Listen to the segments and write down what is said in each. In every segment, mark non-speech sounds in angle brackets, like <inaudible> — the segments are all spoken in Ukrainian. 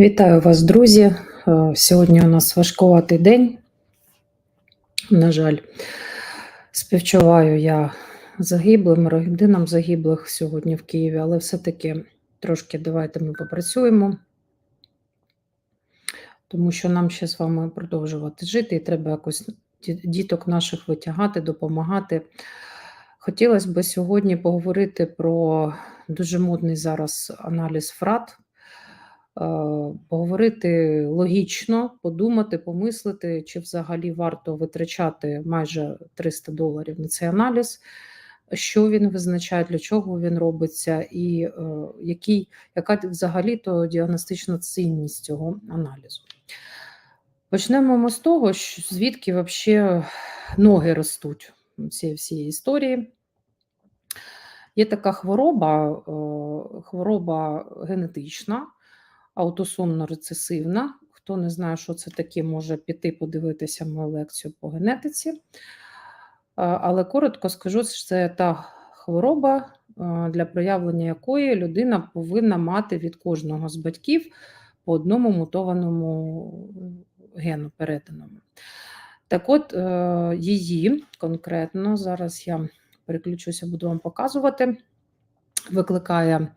Вітаю вас, друзі. Е, Сьогодні у нас важкуватий день. На жаль, співчуваю я загиблим, родинам загиблих сьогодні в Києві, але все-таки трошки давайте ми попрацюємо, тому що нам ще з вами продовжувати жити, і треба якось діток наших витягати, допомагати. Хотілося б сьогодні поговорити про дуже модний зараз аналіз ФРАТ, поговорити логічно, подумати, помислити, чи взагалі варто витрачати майже 300 доларів на цей аналіз, що він визначає, для чого він робиться, і е, який, яка взагалі то діагностична цінність цього аналізу. Почнемо ми з того, звідки вообще ноги ростуть цієї всієї історії. Є така хвороба, е, хвороба генетична, аутосомно-рецесивна. Хто не знає, що це таке, може піти подивитися мою лекцію по генетиці. Але коротко скажу, що це та хвороба, для проявлення якої людина повинна мати від кожного з батьків по одному мутованому гену переданому. Так от, е, її конкретно, зараз я переключуся, буду вам показувати, викликає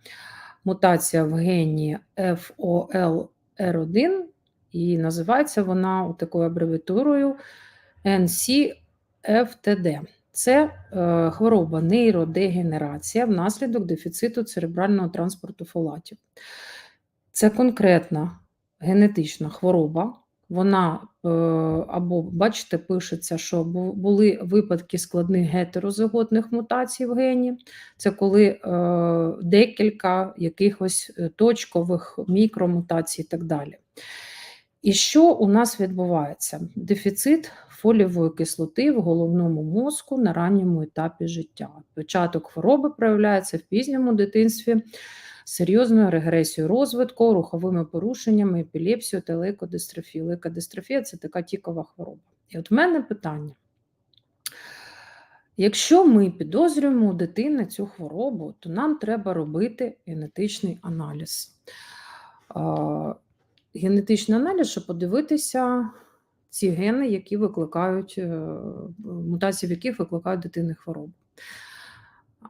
мутація в гені FOLR1, і називається вона такою абревіатурою NCFTD. Це е, хвороба нейродегенерація внаслідок дефіциту церебрального транспорту фолатів. Це конкретна генетична хвороба. Вона е, або, бачите, пишеться, що були випадки складних гетерозиготних мутацій в гені. Це коли е, декілька якихось е, точкових мікромутацій і так далі. І що у нас відбувається? Дефіцит фолієвої кислоти в головному мозку на ранньому етапі життя. Початок хвороби проявляється в пізньому дитинстві серйозною регресією розвитку, руховими порушеннями, епілепсією та лейкодистрофією. Лейкодистрофія – це така тікова хвороба. І от в мене питання. Якщо ми підозрюємо у дитини цю хворобу, то нам треба робити генетичний аналіз. Генетичний аналіз, щоб подивитися ці гени, які викликають е, мутації, в яких викликають дитини хворобу.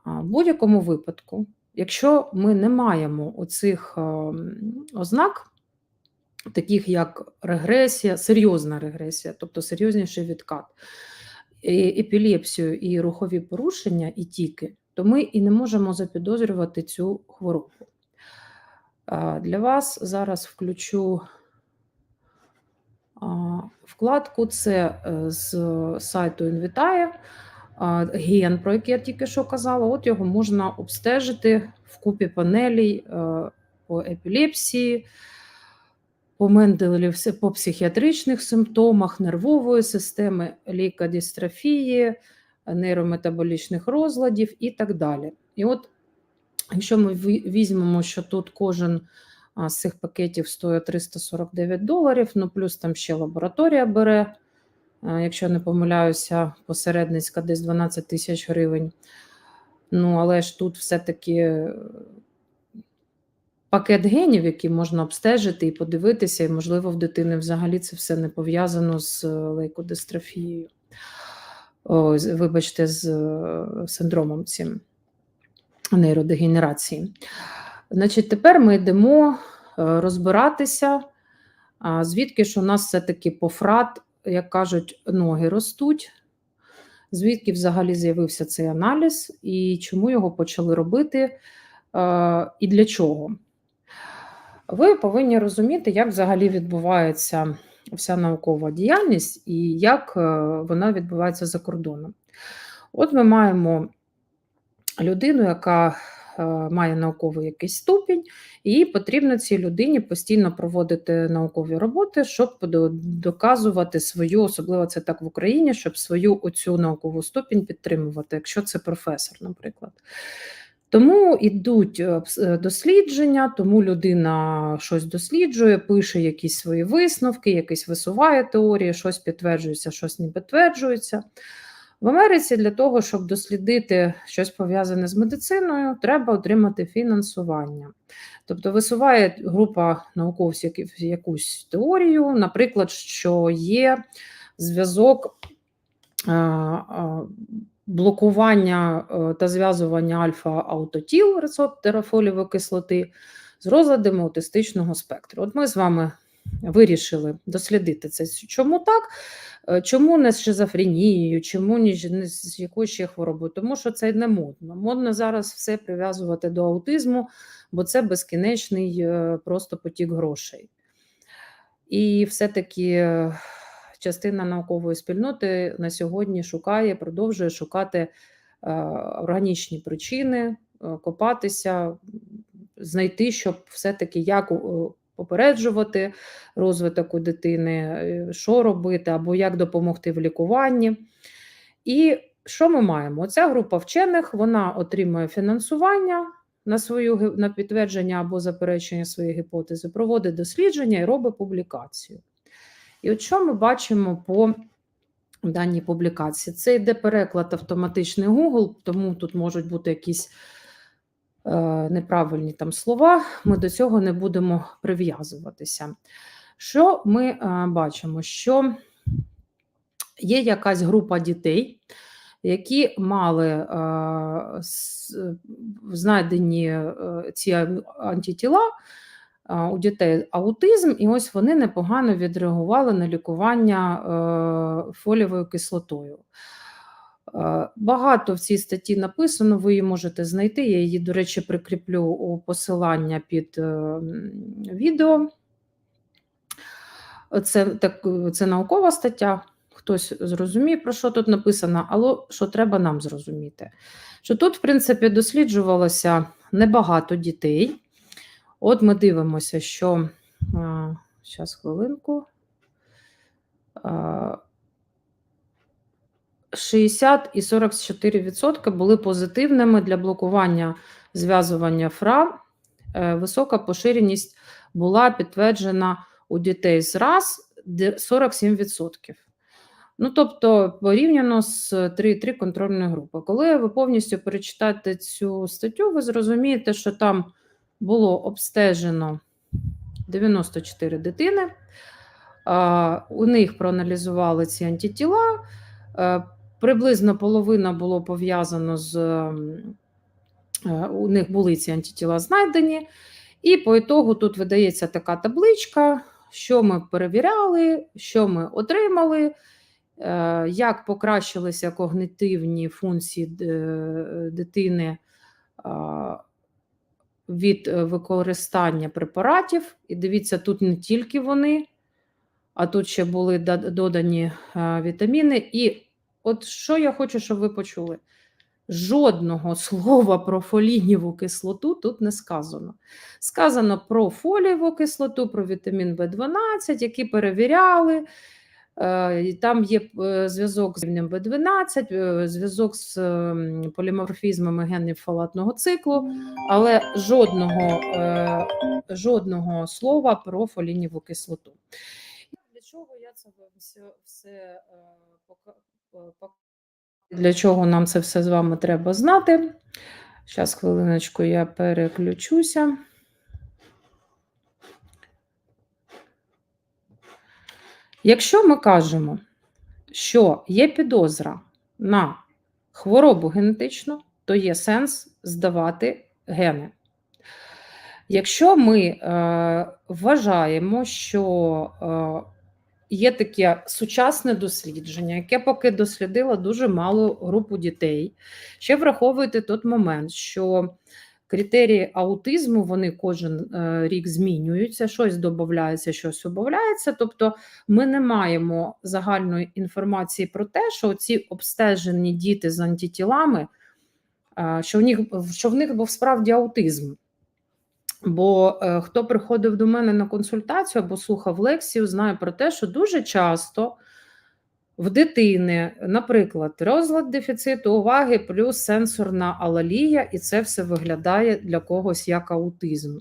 В будь-якому випадку, якщо ми не маємо оцих е, ознак, таких як регресія, серйозна регресія, тобто серйозніший відкат, епілепсію і рухові порушення, і тіки, то ми і не можемо запідозрювати цю хворобу. Для вас зараз включу вкладку. Це е, з сайту а, ген, про який я тільки що казала. От його можна обстежити в купі панелей е, по епілепсії, по Менделів, по психіатричних симптомах, нервової системи, лейкодистрофії, нейрометаболічних розладів і так далі. І от, якщо ми ві- візьмемо, що тут кожен з цих пакетів стоїть 349 доларів, ну плюс там ще лабораторія бере, якщо не помиляюся, посередницька десь 12 тисяч гривень. Ну, але ж тут все-таки е, пакет генів, які можна обстежити і подивитися, і, можливо, в дитини взагалі це все не пов'язано з е, лейкодистрофією. О, вибачте, з е, синдромом цим нейродегенерації. Значить, тепер ми йдемо е, розбиратися, звідки ж у нас все-таки по фрат, як кажуть, ноги ростуть, звідки взагалі з'явився цей аналіз і чому його почали робити, е, і для чого. Ви повинні розуміти, як взагалі відбувається вся наукова діяльність і як е, вона відбувається за кордоном. От ми маємо людину, яка має науковий якийсь ступінь, і потрібно цій людині постійно проводити наукові роботи, щоб доказувати свою, особливо це так в Україні, щоб свою оцю наукову ступінь підтримувати, якщо це професор, наприклад. Тому йдуть е, е, дослідження, тому людина щось досліджує, пише якісь свої висновки, якісь висуває теорії, щось підтверджується, щось не підтверджується. В Америці для того, щоб дослідити щось пов'язане з медициною, треба отримати фінансування. Тобто висуває група науковців якусь теорію, наприклад, що є зв'язок е, е, блокування е, та зв'язування альфа-аутотіл рецептора фолієвої кислоти з розладами аутистичного спектру. От ми з вами вирішили дослідити це. Чому так? Е, Чому не з шизофренією, чому не з якоюсь ще хворобою? Тому що це не модно. Модно зараз все прив'язувати до аутизму, бо це безкінечний е, просто потік грошей. І все-таки е, частина наукової спільноти на сьогодні шукає, продовжує шукати органічні причини, копатися, знайти, щоб все-таки як попереджувати розвиток у дитини, е, що робити, або як допомогти в лікуванні. І що ми маємо? Оця група вчених вона отримує фінансування на свою на підтвердження або заперечення своєї гіпотези, проводить дослідження і робить публікацію. І от що ми бачимо по даній публікації? Це йде переклад автоматичний Google, тому тут можуть бути якісь неправильні там слова. Ми до цього не будемо прив'язуватися. Що ми е, бачимо? Що є якась група дітей, які мали е, знайдені е, ці ан- антитіла е, у дітей аутизм, і ось вони непогано відреагували на лікування е, фолієвою кислотою. Е, Багато в цій статті написано, ви її можете знайти. Я її, до речі, прикріплю у посилання під е, відео. Це, так, це наукова стаття. Хтось зрозуміє, про що тут написано, але що треба нам зрозуміти? Що тут, в принципі, досліджувалося небагато дітей. От ми дивимося, що зараз хвилинку. А, 60 і 44% були позитивними для блокування зв'язування ФРА. Е, Висока поширеність була підтверджена у дітей з де 47%. Ну, тобто, порівняно з 3,3 контрольної групи. Коли ви повністю перечитаєте цю статтю, ви зрозумієте, що там було обстежено 94 дитини. У них проаналізували ці антитіла. Е, Приблизно половина було пов'язано з е, у них були ці антитіла знайдені, і по ітогу тут видається така табличка, що ми перевіряли, що ми отримали, е, як покращилися когнитивні функції дитини від е, використання препаратів. І дивіться, тут не тільки вони, а тут ще були додані е, вітаміни. І от що я хочу, щоб ви почули. Жодного <laughs> слова про фолієву кислоту тут не сказано. Сказано про фолієву кислоту, про вітамін В12, які перевіряли. Е, Там є е, зв'язок з рівнем В12, е, зв'язок з ем, поліморфізмами генів фалатного циклу, але жодного, жодного слова про фолієву кислоту. Для чого я це все, е, для чого нам це все з вами треба знати? Зараз, хвилиночку, я переключуся. Якщо ми кажемо, що є підозра на хворобу генетичну, то є сенс здавати гени. Якщо ми е, вважаємо, що е, є таке сучасне дослідження, яке поки дослідило дуже малу групу дітей, ще враховуйте той момент, що критерії аутизму вони кожен е, рік змінюються, щось додається, щось убавляється. Тобто ми не маємо загальної інформації про те, що ці обстежені діти з антитілами, е, що в них, що в них був справді аутизм. Бо е, хто приходив до мене на консультацію або слухав лекцію, знає про те, що дуже часто в дитини, наприклад, розлад дефіциту уваги плюс сенсорна алалія, і це все виглядає для когось як аутизм.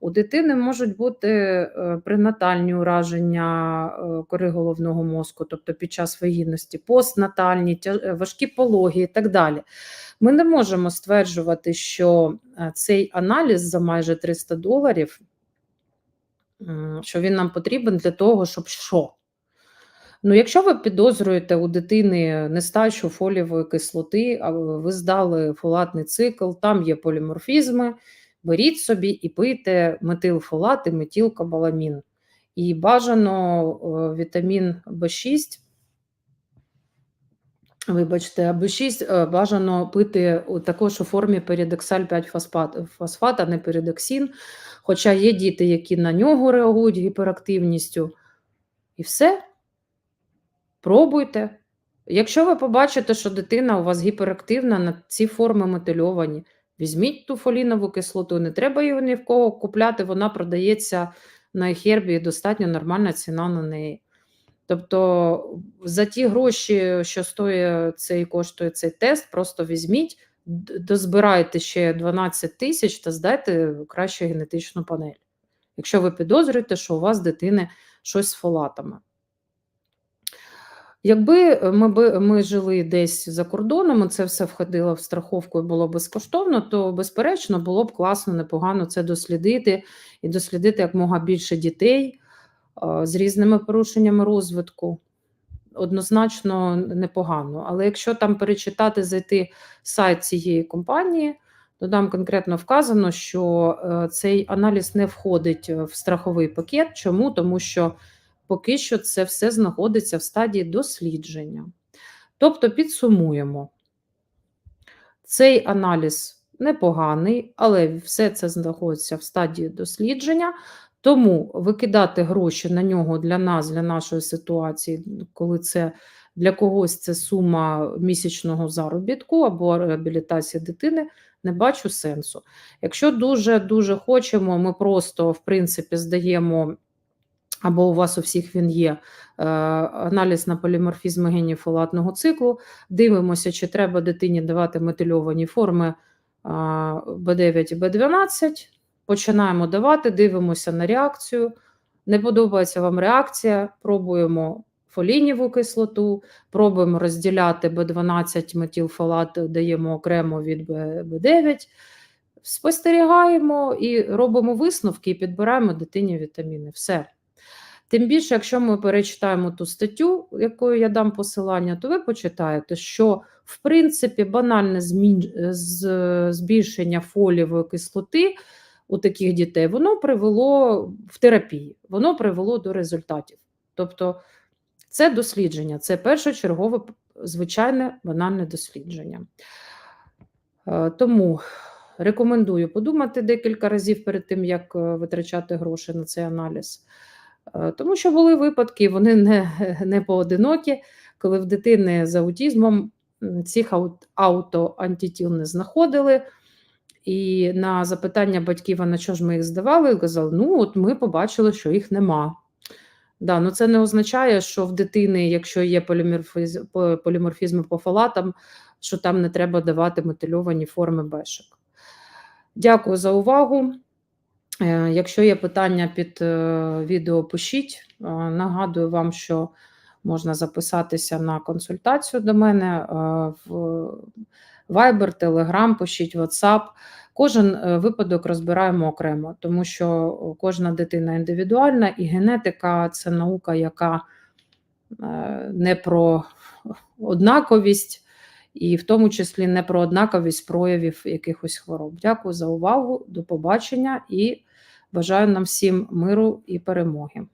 У дитини можуть бути е, пренатальні ураження е, кори головного мозку, тобто під час вагітності, постнатальні, е, важкі пологи і так далі. Ми не можемо стверджувати, що е, цей аналіз за майже 300 доларів, що він нам потрібен для того, щоб що? Ну, якщо ви підозрюєте у дитини нестачу фолієвої кислоти, а ви здали фолатний цикл, там є поліморфізми, беріть собі і пийте метилфолат і метілкобаламін. І бажано е, вітамін В6, вибачте, а В6 е, бажано пити у- також у формі передоксаль 5 фосфат, фосфат, а не передоксин. Хоча є діти, які на нього реагують гіперактивністю. І все. Пробуйте. Якщо ви побачите, що дитина у вас гіперактивна на ці форми метильовані, візьміть ту фолінову кислоту. Не треба її ні в кого купляти, вона продається на ехербі, і достатньо нормальна ціна на неї. Тобто за ті гроші, що стоїть цей коштує цей тест, просто візьміть, дозбирайте ще 12 тисяч та здайте краще генетичну панель. Якщо ви підозрюєте, що у вас дитини щось з фолатами. Якби ми, ми жили десь за кордоном, і це все входило в страховку і було безкоштовно, то, безперечно, було б класно, непогано це дослідити і дослідити якмога більше дітей з різними порушеннями розвитку. Однозначно непогано. Але якщо там перечитати, зайти сайт цієї компанії, то там конкретно вказано, що е, цей аналіз не входить в страховий пакет. Чому? Тому що поки що це все знаходиться в стадії дослідження. Тобто, підсумуємо, цей аналіз непоганий, але все це знаходиться в стадії дослідження. Тому викидати гроші на нього для нас, для нашої ситуації, коли це для когось це сума місячного заробітку або реабілітації дитини, не бачу сенсу. Якщо дуже дуже хочемо, ми просто в принципі здаємо або у вас у всіх він є е, аналіз на поліморфізм генів фолатного циклу. Дивимося, чи треба дитині давати метильовані форми а, B9 і B12. Починаємо давати, дивимося на реакцію. Не подобається вам реакція, пробуємо фолініву кислоту, пробуємо розділяти B12 метилфолат, даємо окремо від B9. Спостерігаємо і робимо висновки і підбираємо дитині вітаміни. Все. Тим більше, якщо ми перечитаємо ту статтю, якою я дам посилання, то ви почитаєте, що в принципі банальне збільшення фолієвої кислоти у таких дітей воно привело в терапії, воно привело до результатів. Тобто це дослідження, це першочергове звичайне банальне дослідження. Е, Тому рекомендую подумати декілька разів перед тим, як е, витрачати гроші на цей аналіз. Е, Тому що були випадки, вони не, <laughs> не поодинокі, коли в дитини з аутізмом цих аут- аутоантитіл не знаходили. І на запитання батьків, а на що ж ми їх здавали, казали, ну от ми побачили, що їх нема. Да, ну це не означає, що в дитини, якщо є поліморфіз... по- поліморфізми по фолатам, що там не треба давати метильовані форми бешок. Дякую за увагу. Е, Якщо є питання під е, відео, пишіть. Е, Нагадую вам, що можна записатися на консультацію до мене в Viber, Telegram, пишіть WhatsApp. Кожен е, випадок розбираємо окремо, тому що кожна дитина індивідуальна, і генетика це наука, яка е, не про однаковість, і в тому числі не про однаковість проявів якихось хвороб. Дякую за увагу, до побачення і бажаю нам всім миру і перемоги.